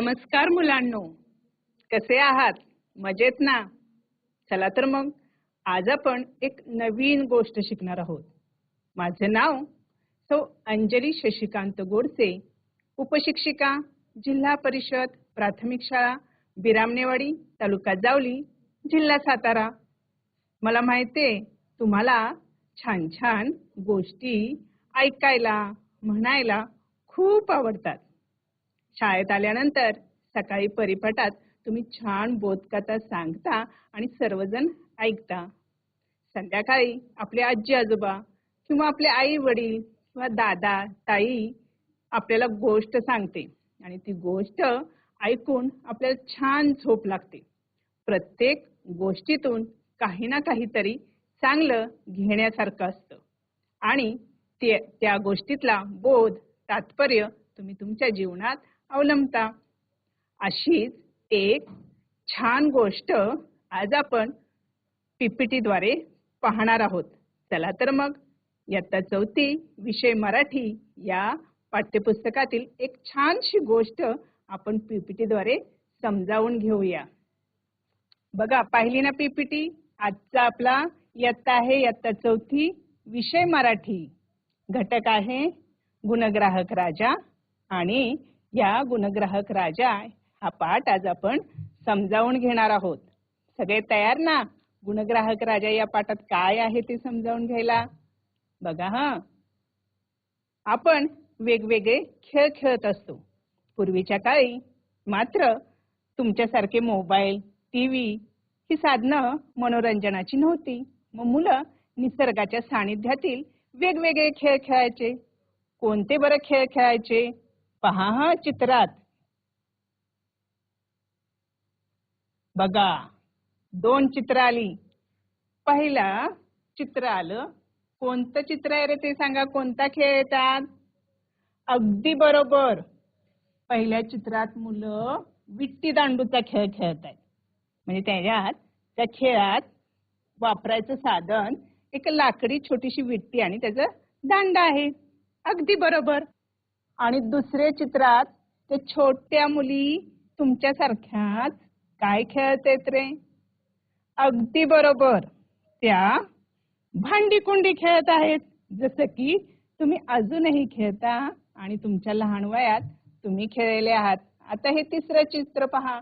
नमस्कार मुलांनो. कसे आहात? मजेत ना? चला तर मग आज आपण एक नवीन गोष्ट शिकणार आहोत. माझं नाव सौ अंजली शशिकांत गोडसे उपशिक्षिका जिल्हा परिषद प्राथमिक शाळा बिरामनेवाडी तालुका जावली जिल्हा सातारा. मला माहितीये तुम्हाला छान छान गोष्टी ऐकायला म्हणायला खूप आवडतात. शाळेत आल्यानंतर सकाळी परिपाठात तुम्ही छान बोधकथा सांगता आणि सर्वजण ऐकता. संध्याकाळी आपले आजी आजोबा किंवा आपले आई वडील किंवा दादा ताई आपल्याला गोष्ट सांगते आणि ती गोष्ट ऐकून आपल्याला छान झोप लागते. प्रत्येक गोष्टीतून काही ना काहीतरी चांगलं घेण्यासारखं असतं. आणि ते त्या गोष्टीतला बोध तात्पर्य तुम्ही तुमच्या जीवनात अवलंबता. अशीच एक छान गोष्ट आज आपण पीपीटी द्वारे पाहणार आहोत. चला तर मग इयत्ता चौथी विषय मराठी या पाठ्यपुस्तकातील एक छानशी गोष्ट आपण पीपीटी द्वारे समजावून घेऊया. बघा पाहिली ना पीपीटी आजचा आपला इयत्ता आहे इयत्ता चौथी विषय मराठी. घटक आहे गुणग्राहक राजा आणि या गुणग्राहक राजा हा पाठ आज आपण समजावून घेणार आहोत. सगळे तयार ना? गुणग्राहक राजा या पाठात काय आहे ते समजावून घ्यायला? बघा हा. आपण वेगवेगळे खेळ खेळत असतो. पूर्वीच्या काळी मात्र तुमच्यासारखे मोबाईल टीव्ही ही साधनं मनोरंजनाची नव्हती. मग मुलं निसर्गाच्या सानिध्यातील वेगवेगळे खेळ खेळायचे. कोणते बरं खेळ खेळायचे? पहा हा चित्रात. बघा दोन चित्र आली. पहिला चित्र आलं. कोणतं चित्र आहे रे ते सांगा कोणता खेळ येतात अगदी बरोबर. पहिल्या चित्रात मुलं विट्टी दांडूचा खेळ खेळत आहेत. म्हणजे त्याच्यात त्या खेळात वापरायचं साधन एक लाकडी छोटीशी विट्टी आणि त्याचं दांडा आहे. अगदी बरोबर. आणि दुसऱ्या चित्रात ते छोट्या मुली तुमच्यासारख्याच काय खेळत आहेत रे? अगदी बरोबर. त्या भांडी कुंडी खेळत आहेत. जसं की तुम्ही अजूनही खेळता आणि तुमच्या लहान वयात तुम्ही खेळलेले आहात. आता हे तिसरं चित्र पहा.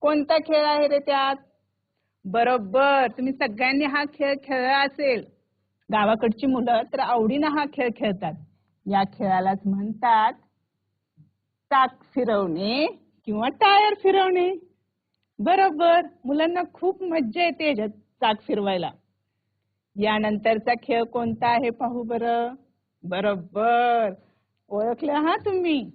कोणता खेळ आहे रे त्यात? बरोबर. तुम्ही सगळ्यांनी हा खेळ खेळला असेल. गावाकडची मुलं तर आवडीनं हा खेळ खेळतात. या खेळालाच म्हणतात चाक फिरवणे किंवा टायर फिरवणे. बरोबर मुलांना खूप मज्जा येते याच्यात चाक फिरवायला. यानंतरचा खेळ कोणता आहे पाहू बर? बरोबर ओळखलं हा तुम्ही.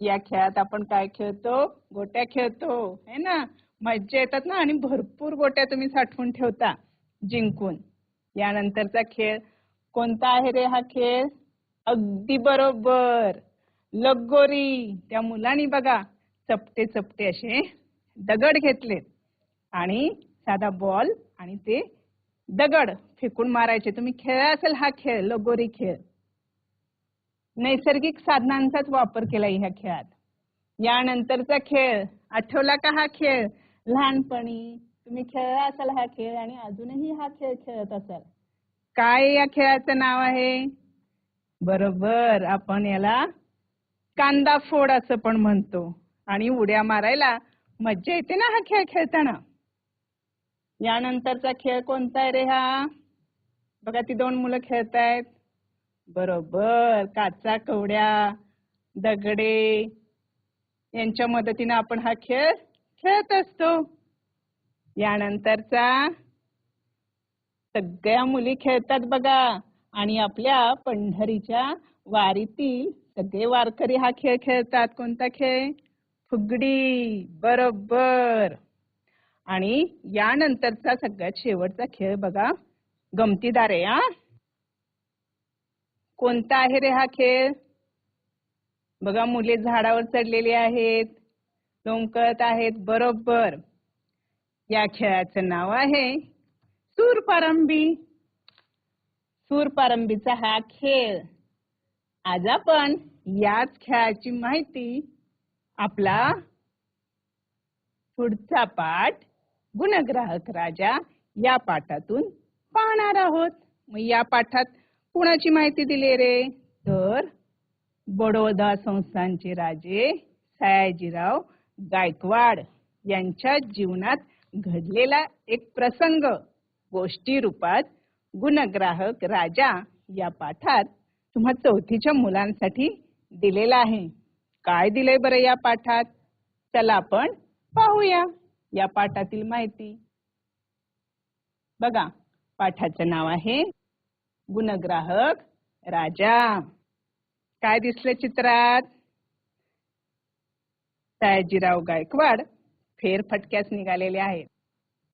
या खेळात आपण काय खेळतो? गोट्या खेळतो है ना? मज्जा येतात ना आणि भरपूर गोट्या तुम्ही साठवून ठेवता जिंकून. यानंतरचा खेळ कोणता आहे रे हा खेळ? अगदी बरोबर. लगोरी. त्या मुलांनी बघा चपटे चपटे असे दगड घेतले आणि साधा बॉल आणि ते दगड फेकून मारायचे. तुम्ही खेळला असेल हा खेळ लगोरी खेळ. नैसर्गिक साधनांचाच वापर केला ह्या खेळात. यानंतरचा खेळ आठवला का हा खेळ? लहानपणी तुम्ही खेळला असाल हा खेळ आणि अजूनही हा खेळ खेळत असाल. काय या खेळाचं नाव आहे? बरोबर. आपण याला कांदा फोड असं पण म्हणतो. आणि उड्या मारायला मज्जा येते ना हा खेळ खेळताना? यानंतरचा खेळ कोणता आहे रे हा? बघा ती दोन मुलं खेळतायत. बरोबर. काचा कवड्या दगडे यांच्या मदतीने आपण हा खेळ खेळत असतो. यानंतरचा सगळ्या मुली खेळतात बघा. आणि आपल्या पंढरीच्या वारीतील सगळे वारकरी हा खेळ खेळतात. कोणता खेळ? फुगडी. बरोबर. आणि यानंतरचा सगळ्यात शेवटचा खेळ बघा. गमतीदार आहे हा. कोणता आहे रे हा खेळ? बघा मुले झाडावर चढलेली आहेत. लोंकळत आहेत. बरोबर. या खेळाचं नाव आहे सूरपारंबी सूरपारंबीचा हा खेळ. आज आपण याच खेळाची माहिती आपला पुढचा पाठ गुणग्राहक राजा या पाठातून पाहणार आहोत. मग या पाठात कुणाची माहिती दिली रे? तर बडोदा संस्थानचे राजे सयाजीराव गायकवाड यांच्या जीवनात घडलेला एक प्रसंग गोष्टी रूपात गुणग्राहक राजा या पाठात तुम्हा चौथीच्या मुलांसाठी दिलेला आहे. काय दिलंय बरं या पाठात? चला आपण पाहूया या पाठातील माहिती. बघा पाठाचं नाव आहे गुणग्राहक राजा. काय दिसलं चित्रात? सयाजीराव गायकवाड फेरफटक्यास निघालेले आहेत.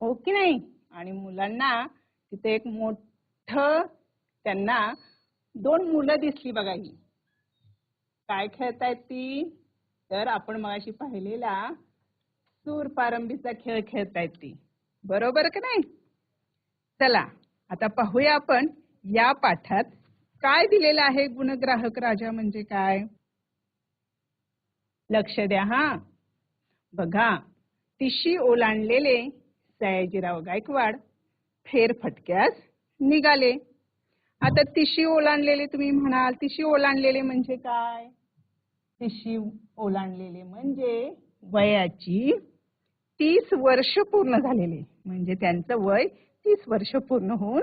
हो की नाही? आणि मुलांना तिथे एक मोठ त्यांना दोन मुलं दिसली बघा ही. काय खेळतायत ती? तर आपण मगाशी पाहिलेला सूर पारंबीचा खेळ खेळतायत ती. बरोबर का नाही? चला आता पाहूया आपण या पाठात काय दिलेलं आहे गुणग्राहक राजा म्हणजे काय? लक्ष द्या हा. बघा तिशी ओलांडलेले सयाजीराव गायकवाड फेरफटक्यास निघाले. आता तिशी ओलांडलेले तुम्ही म्हणाल तिशी ओलांडलेले म्हणजे काय? तिशी ओलांडलेले म्हणजे वयाची तीस वर्ष पूर्ण झालेले. म्हणजे त्यांचं वय तीस वर्ष पूर्ण होऊन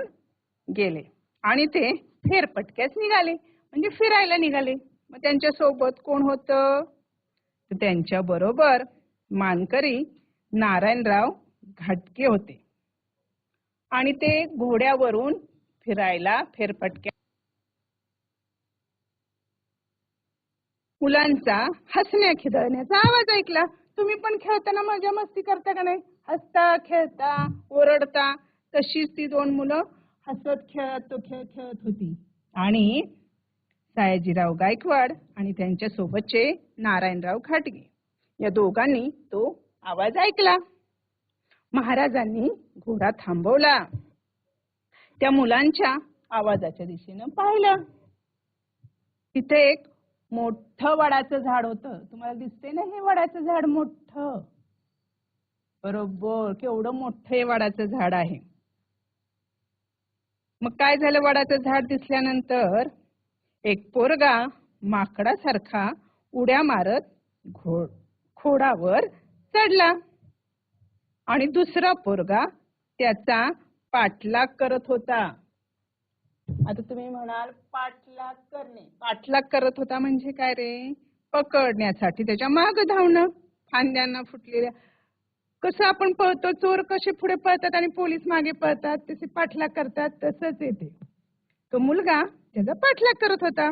गेले. आणि ते फेरपटक्याच निघाले. म्हणजे फिरायला निघाले. मग त्यांच्यासोबत कोण होतं? त्यांच्या बरोबर मानकरी नारायणराव घाटके होते. आणि ते घोड्यावरून फिरायला फेरफटक्या मुलांचा हसण्या खिदळण्याचा आवाज ऐकला. तुम्ही पण खेळताना मजा मस्ती करता का नाही? हसता खेळता ओरडता. तशीच ती दोन मुलं हसत खेळत तो खेळ खेळत होती. आणि सयाजीराव गायकवाड आणि त्यांच्या सोबतचे नारायणराव खाटगे. या दोघांनी तो आवाज ऐकला. महाराजांनी घोडा थांबवला. त्या मुलांच्या आवाजाच्या दिशेनं पाहिलं. तिथे एक मोठं वडाचं झाड होतं. तुम्हाला दिसते ना हे वडाचं झाड मोठ? बरोबर केवढं मोठं हे वडाचं झाड आहे. मग काय झालं वडाचं झाड दिसल्यानंतर? एक पोरगा माकडासारखा उड्या मारत घोड खोडावर चढला. आणि दुसरा पोरगा त्याचा पाठलाग करत होता. आता तुम्ही म्हणाल पाठलाग करणे. पाठलाग करत होता म्हणजे काय रे? पकडण्यासाठी. त्याच्या माग धावणं फांद्यांना फुटलेल्या. कसं आपण पळतो चोर कसे पुढे पळतात आणि पोलीस मागे पळतात तसे पाठलाग करतात तसंच येते तो मुलगा त्याचा पाठलाग करत होता.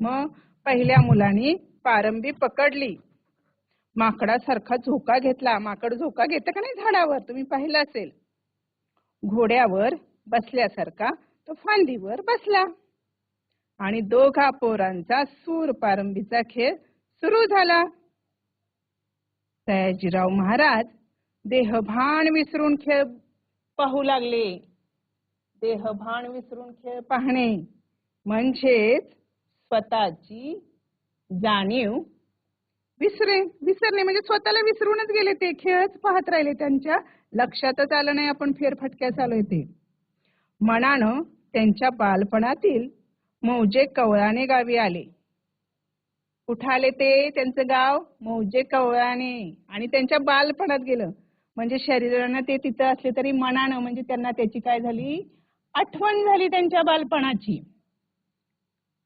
मग पहिल्या मुलाने पारंबी पकडली. माकडासारखा झोका घेतला. माकड झोका घेतं का नाही झाडावर? तुम्ही पाहिलं असेल. घोड्यावर बसल्यासारखा तो फांदीवर बसला. आणि दोघा पोरांचा सूर पारंबीचा खेळ सुरू झाला. सयाजीराव महाराज देहभान विसरून खेळ पाहू लागले. देहभान विसरून खेळ पाहणे म्हणजेच स्वतःची जाणीव विसरे विसरले म्हणजे स्वतःला विसरूनच गेले ते. खेळच पाहत राहिले त्यांच्या. लक्षातच आलं नाही आपण फेरफटक्यास आलोय ते मनानं त्यांच्या बालपणातील मौजे कवळाने गावी आले. कुठं आले ते त्यांचं गाव मौजे कवळाने. आणि त्यांच्या बालपणात गेलं. म्हणजे शरीरानं ते तिथं असले तरी मनानं म्हणजे त्यांना त्याची काय झाली? आठवण झाली त्यांच्या बालपणाची.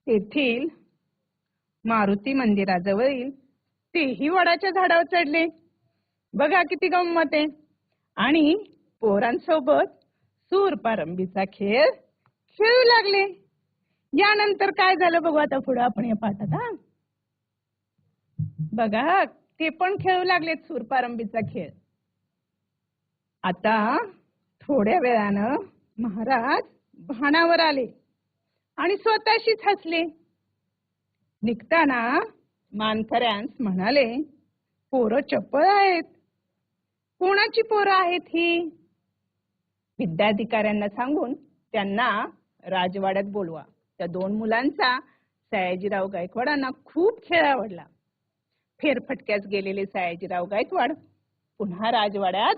तेथील मारुती मंदिराजवळील तेही वडाच्या झाडावर चढले. बघा किती गंमत आहे. आणि पोरांसोबत सूर पारंबीचा खेळ खेळू लागले. यानंतर काय झालं बघू आता पुढे आपण या पाठात हा. बघा ते पण खेळू लागलेत सूर पारंबीचा खेळ. आता थोड्या वेळानं महाराज भानावर आले आणि स्वतःशीच हसले. निघताना मानकऱ्यांस म्हणाले पोरं चपळ आहेत. कोणाची पोरं आहेत ही? विद्याधिकाऱ्यांना सांगून त्यांना राजवाड्यात बोलवा. त्या दोन मुलांचा सयाजीराव गायकवाडांना खूप खेळ आवडला. फेरफटक्यास गेलेले सयाजीराव गायकवाड पुन्हा राजवाड्यात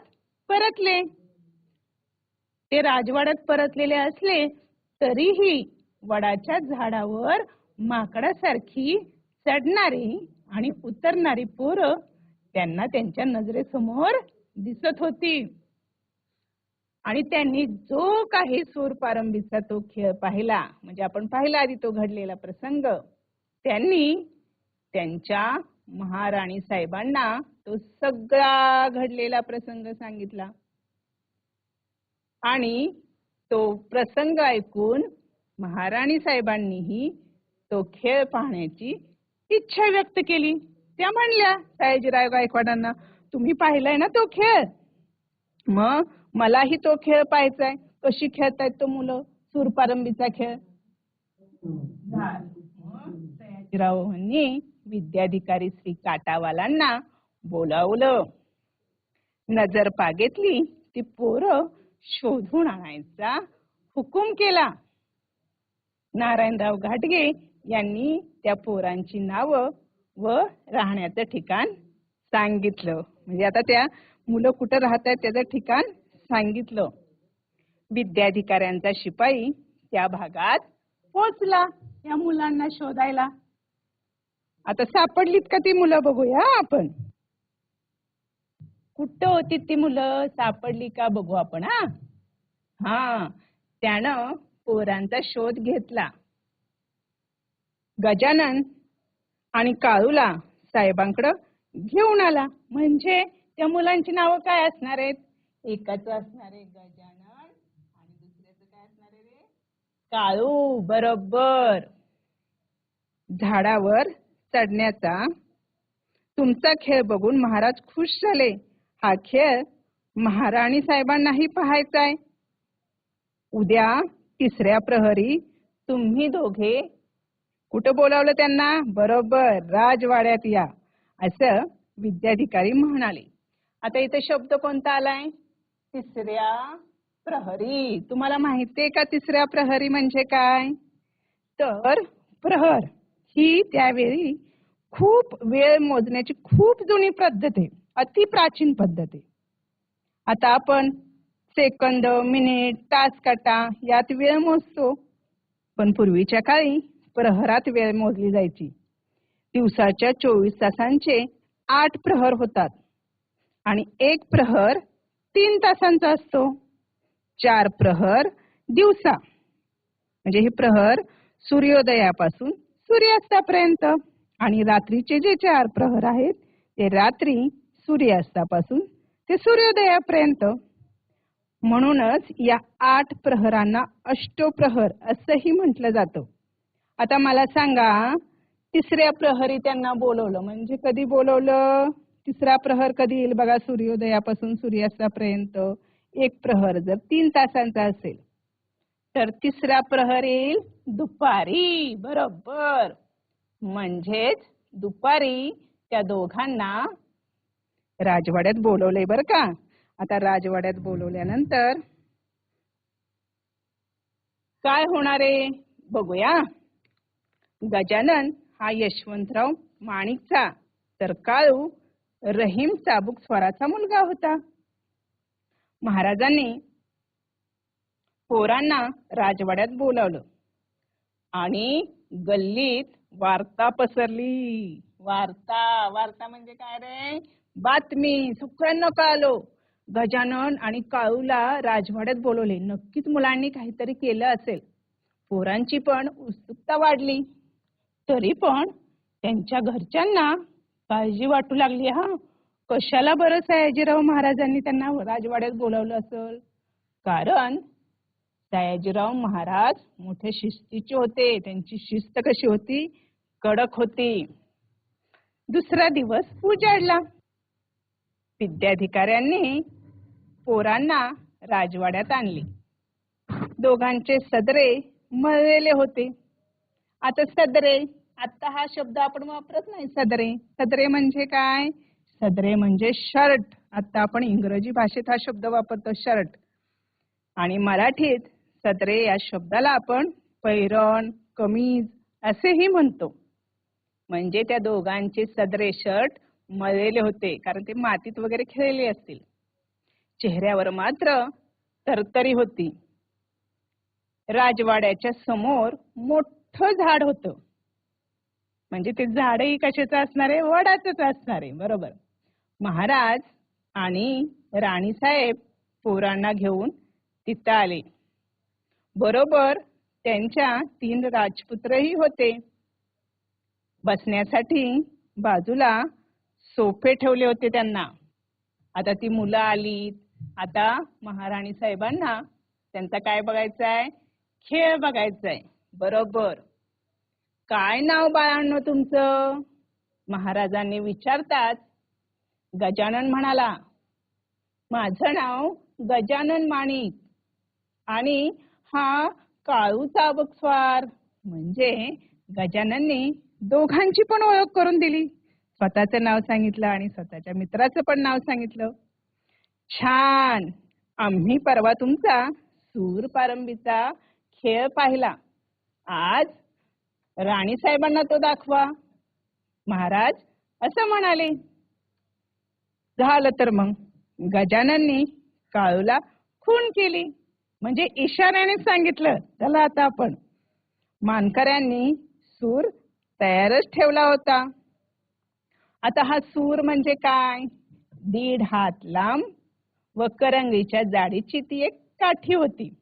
परतले. ते राजवाड्यात परतलेले असले तरीही वडाच्या झाडावर माकडासारखी चढणारी आणि उतरणारी पोरं त्यांना त्यांच्या नजरेसमोर दिसत होती. आणि त्यांनी जो काही सूर पारंबीचा तो खेळ पाहिला म्हणजे आपण पाहिला आधी तो घडलेला प्रसंग त्यांनी त्यांच्या महाराणी साहेबांना तो सगळा घडलेला प्रसंग सांगितला. आणि तो प्रसंग ऐकून महाराणी साहेबांनीही तो खेळ पाहण्याची इच्छा व्यक्त केली. त्या म्हणल्या सयाजीराव गायकवाडांना तुम्ही पाहिलाय ना तो खेळ? मग? मलाही तो खेळ पाहायचाय. कशी खेळतायत तो मुलं? सूरपारंबीचा खेळ. सयाजीरावांनी विद्याधिकारी श्री काटावालांना बोलावलं. नजर पागेतली ती पोरं शोधून आणायचा हुकूम केला. नारायणराव घाटगे यांनी त्या पोरांची नावं व राहण्याचं ठिकाण सांगितलं. म्हणजे आता त्या मुलं कुठं राहत आहेत त्याचं ठिकाण सांगितलं. विद्याधिकाऱ्यांचा शिपाई त्या भागात पोचला या मुलांना शोधायला. आता सापडलीत का ती मुलं बघूया आपण. कुठं होती ती मुलं? सापडली का बघू आपण हा? हा. त्यानं पोरांचा शोध घेतला. गजानन आणि काळूला साहेबांकडं घेऊन आला. म्हणजे त्या मुलांची नावं काय असणार आहेत? एकाच असणार आहे गजानन आणि दुसऱ्याचं काय असणार आहे रे? काळू बरोबर. झाडावर चढण्याचा तुमचा खेळ बघून महाराज खुश झाले. हा खेळ महाराणी साहेबांनाही पाहायचा आहे. उद्या तिसऱ्या प्रहरी तुम्ही दोघे कुठं बोलावलं त्यांना? बरोबर राजवाड्यात या असं विद्याधिकारी म्हणाले. आता इथे शब्द कोणता आलाय? तिसऱ्या प्रहरी. तुम्हाला माहितीये का तिसऱ्या प्रहरी म्हणजे काय? तर प्रहर ही त्यावेळी खूप वेळ मोजण्याची खूप जुनी पद्धत आहे अति प्राचीन पद्धत आहे. आता आपण सेकंद मिनिट तास काटा यात वेळ मोजतो. पण पूर्वीच्या काळी प्रहरात वेळ मोजली जायची. दिवसाच्या चोवीस तासांचे आठ प्रहर होतात. आणि एक प्रहर तीन तासांचा असतो. चार प्रहर दिवसा. म्हणजे हे प्रहर सूर्योदयापासून सूर्यास्तापर्यंत. आणि रात्रीचे जे चार प्रहर आहेत ते रात्री सूर्यास्तापासून ते सूर्योदयापर्यंत. म्हणूनच या आठ प्रहरांना अष्टप्रहर असंही म्हटलं जातं. आता मला सांगा तिसऱ्या प्रहरी त्यांना बोलवलं म्हणजे कधी बोलवलं? तिसरा प्रहर कधी येईल बघा सूर्योदयापासून सूर्यास्तापर्यंत. एक प्रहर जर तीन तासांचा असेल तर तिसरा प्रहर येईल दुपारी बरोबर. म्हणजेच दुपारी त्या दोघांना राजवाड्यात बोलवलंय बरं का. आता राजवाड्यात बोलवल्यानंतर काय होणार आहे? बघूया. गजानन हा यशवंतराव माणिकचा तर काळू रहीम चाबूक स्वराचा मुलगा होता. महाराजांनी पोरांना राजवाड्यात बोलावलं. आणि गल्लीत वार्ता पसरली. वार्ता वार्ता म्हणजे काय रे? बातमी सुखांना कळालो गजानन आणि काळूला राजवाड्यात बोलवले. नक्कीच मुलांनी काहीतरी केलं असेल. पोरांची पण उत्सुकता वाढली. तरी पण त्यांच्या घरच्यांना काळजी वाटू लागली. हा कशाला बरं सयाजीराव महाराजांनी त्यांना राजवाड्यात बोलावलं असेल? कारण सयाजीराव महाराज मोठे शिस्तीचे होते त्यांची शिस्त कशी होती? कडक होती. दुसरा दिवस उजाडला. विद्याधिकाऱ्यांनी पोरांना राजवाड्यात आणली. दोघांचे सदरे मळलेले होते. आता सदरे आता हा शब्द आपण वापरत नाही सदरे. सदरे म्हणजे काय? सदरे म्हणजे शर्ट. आता आपण इंग्रजी भाषेत हा शब्द वापरतो शर्ट. आणि मराठीत सदरे या शब्दाला आपण पैरण कमीज असेही म्हणतो. म्हणजे त्या दोघांचे सदरे शर्ट मळलेले होते कारण ते मातीत वगैरे खेळले असतील. चेहऱ्यावर मात्र तरतरी होती. राजवाड्याच्या समोर मोठं झाड होतं. म्हणजे ते झाडही कशाचं असणार आहे? वडाचंच असणार आहे. बरोबर. महाराज आणि राणीसाहेब पोरांना घेऊन तिथं आले. बरोबर त्यांच्या तीन राजपुत्रही होते. बसण्यासाठी बाजूला सोफे ठेवले होते त्यांना. आता ती मुलं आली आता महाराणी साहेबांना त्यांचा काय बघायचा आहे खेळ बघायचा आहे बरोबर. काय नाव बाळांनो तुमचं? महाराजांनी विचारताच गजानन म्हणाला माझं नाव गजानन माणिक आणि हा काळू चाबक म्हणजे गजाननने दोघांची पण ओळख करून दिली. स्वतःचं नाव सांगितलं आणि स्वतःच्या मित्राचं पण नाव सांगितलं. छान! आम्ही परवा तुमचा सूर पारंबीचा खेळ पाहिला. आज राणी साहेबांना तो दाखवा. महाराज असं म्हणाले. झालं तर मग. गजानननी काळूला खून केली. म्हणजे इशाऱ्याने सांगितलं. चला आता आपण. मानकऱ्यांनी सूर तयारच ठेवला होता. आता हा सूर म्हणजे काय? दीड हात लांब व करंगीच्या जाडीची ती एक काठी होती.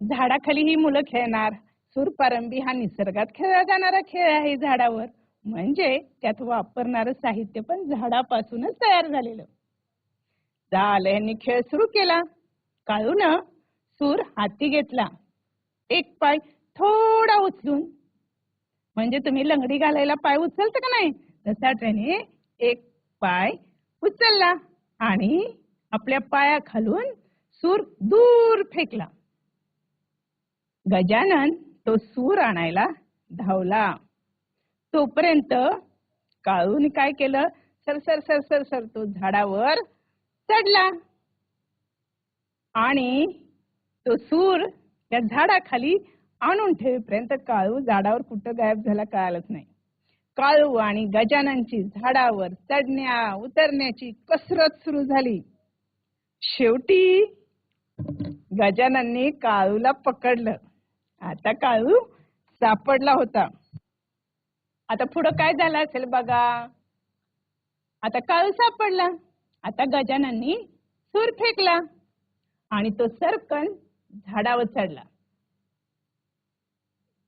झाडाखाली ही मुलं खेळणार. सूरपारंबी हा निसर्गात खेळला जाणारा खेळ आहे झाडावर. म्हणजे त्यात वापरणारं साहित्य पण झाडापासूनच तयार झालेलं. झालं यांनी खेळ सुरू केला. काळून सूर हाती घेतला. एक पाय थोडा उचलून. म्हणजे तुम्ही लंगडी घालायला पाय उचलता का नाही? तसा त्याने एक पाय उचलला आणि आपल्या पाया खालून सूर दूर फेकला. गजानन तो सूर आणायला धावला. तोपर्यंत काळून काय केलं? Sir sir sir sir sir तो झाडावर चढला. आणि तो सूर त्या झाडाखाली आणून ठेवेपर्यंत काळू झाडावर कुठं गायब झाला कळालंच नाही. काळू आणि गजाननची झाडावर चढण्या उतरण्याची कसरत सुरू झाली. शेवटी गजानननी काळूला पकडलं. आता काळू सापडला होता. आता पुढं काय झालं असेल बघा. आता काळू सापडला. आता गजानननी सूर फेकला आणि तो सरकन झाडावर चढला.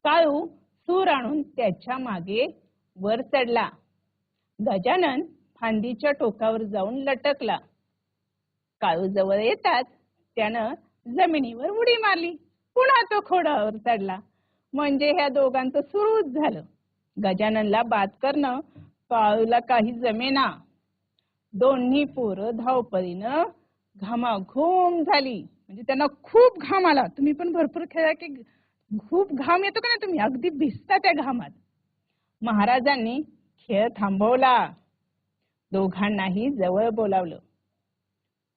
काळू सूर आणून त्याच्यामागे वर चढला. गजानन फांदीच्या टोकावर जाऊन लटकला. काळू जवळ येतात त्यानं जमिनीवर उडी मारली. पुन्हा तो खोडावर चढला. म्हणजे ह्या दोघांचं सुरूच झालं. गजाननला बाद करणं पाळूला काही जमेना. दोन्ही पोरं धावपळीनं घामाघूम झाली. म्हणजे त्यांना खूप घाम आला. तुम्ही पण भरपूर खेळा की खूप घाम येतो का नाही तुम्ही? अगदी भिजता त्या घामात. महाराजांनी खेळ थांबवला. दोघांनाही जवळ बोलावलं.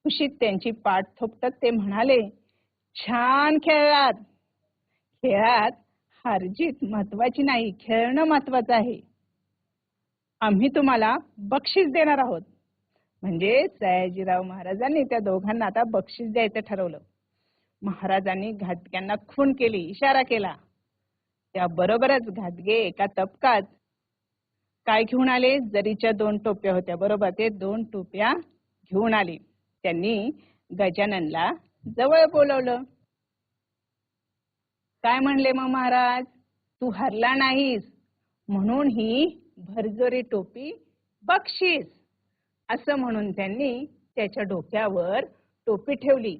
खुशीत त्यांची पाठ थोपटत ते म्हणाले छान खेळलात खेळात हारजीत महत्वाची नाही खेळणं महत्वाचं आहे. आम्ही तुम्हाला बक्षीस देणार आहोत. म्हणजे सयाजीराव महाराजांनी त्या दोघांना आता बक्षीस द्यायचं ठरवलं. महाराजांनी घाटक्यांना खून केली इशारा केला. त्याबरोबरच घाटगे एका तपकात काय घेऊन आले? जरीच्या दोन टोप्या होत्या बरोबर. ते दोन टोप्या घेऊन आले. त्यांनी गजाननला जवळ बोलवलं. काय म्हणले मग महाराज? तू हरला नाहीस म्हणून ही भरजोरी टोपी बक्षीस. असं म्हणून त्यांनी त्याच्या डोक्यावर टोपी ठेवली.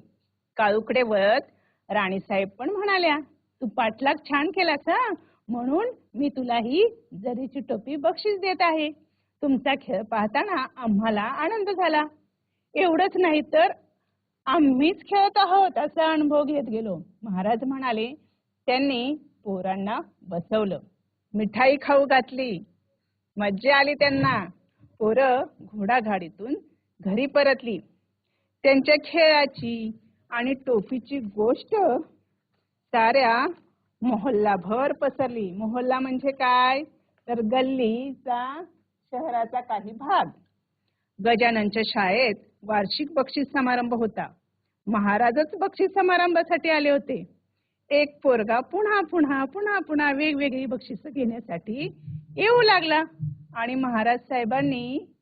काळूकडे वळत राणीसाहेब पण म्हणाल्या तू पाठलाग छान केलास हा. म्हणून मी तुला ही जरीची टोपी बक्षीस देत आहे. तुमचा खेळ पाहताना आम्हाला आनंद झाला. एवढंच नाही तर आम्हीच खेळत आहोत असा अनुभव घेत गेलो. महाराज म्हणाले त्यांनी पोरांना बसवलं. मिठाई खाऊ घातली. मज्जा आली त्यांना. पोरं घोडागाडीतून घरी परतली. त्यांच्या खेळाची आणि टोपीची गोष्ट साऱ्या मोहल्लाभर पसरली. मोहल्ला म्हणजे काय? तर गल्लीचा शहराचा काही भाग. गजाननच्या शाळेत वार्षिक बक्षीस समारंभ होता. महाराजच बक्षीस समारंभासाठी आले होते. एक पोरगा पुन्हा पुन्हा पुन्हा पुन्हा वेगवेगळी बक्षिसं घेण्यासाठी येऊ लागला आणि महाराज साहेबांनी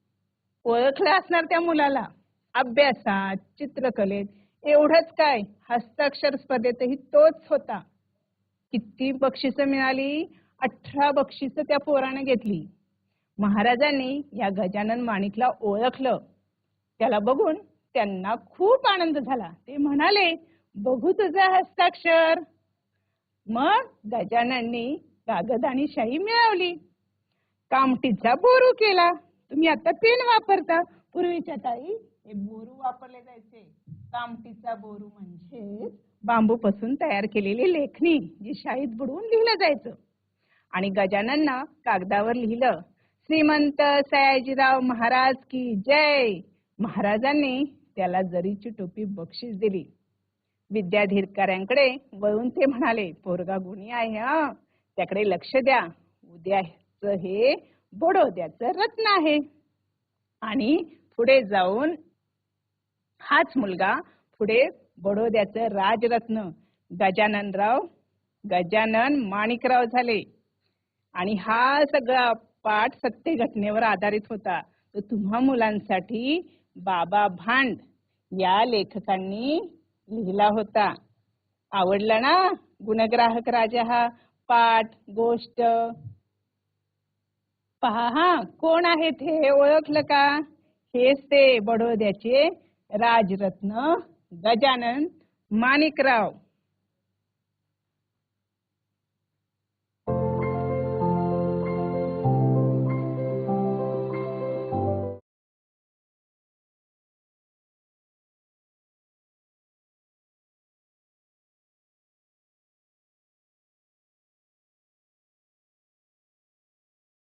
ओळखलं असणार त्या मुलाला. अभ्यासात चित्रकलेत एवढंच काय? हस्ताक्षर स्पर्धेतही तोच होता. किती बक्षिसं मिळाली? अठरा बक्षिसं त्या पोराने घेतली. महाराजांनी या गजानन माणिकला ओळखलं. त्याला बघून त्यांना खूप आनंद झाला. ते म्हणाले बघू तुझा हस्ताक्षर. मग गजानननी कागद आणि शाई मिळवली. कामटीचा बोरू केला. तुम्ही आता पेन वापरता. पूर्वीच्या ताई हे बोरू वापरले जायचे. कामटीचा बोरू म्हणजे बांबू पासून तयार केलेली लेखणी जी शाहीत बुडवून लिहिलं जायचं. आणि गजानन कागदावर लिहिलं श्रीमंत सयाजीराव महाराज की जय. महाराजांनी त्याला जरीची टोपी बक्षीस दिली. विद्याधिकाऱ्यांकडे वळून ते म्हणाले पोरगा गुणी आहे हा. त्याकडे लक्ष द्या. उद्याच हे बडोद्याचं रत्न आहे. आणि पुढे जाऊन हाच मुलगा पुढे बडोद्याचं राजरत्न. गजाननराव गजानन माणिकराव झाले. आणि हा सगळा पाठ सत्य घटनेवर आधारित होता. तर तुम्हा मुलांसाठी बाबा भांड या लेखकांनी लिहिला होता. आवडला ना? गुणग्राहक राजा हा पाठ गोष्ट. पहा हा कोण आहेत हे? ओळखलं का? हेच ते बडोद्याचे राजरत्न गजानन माणिकराव.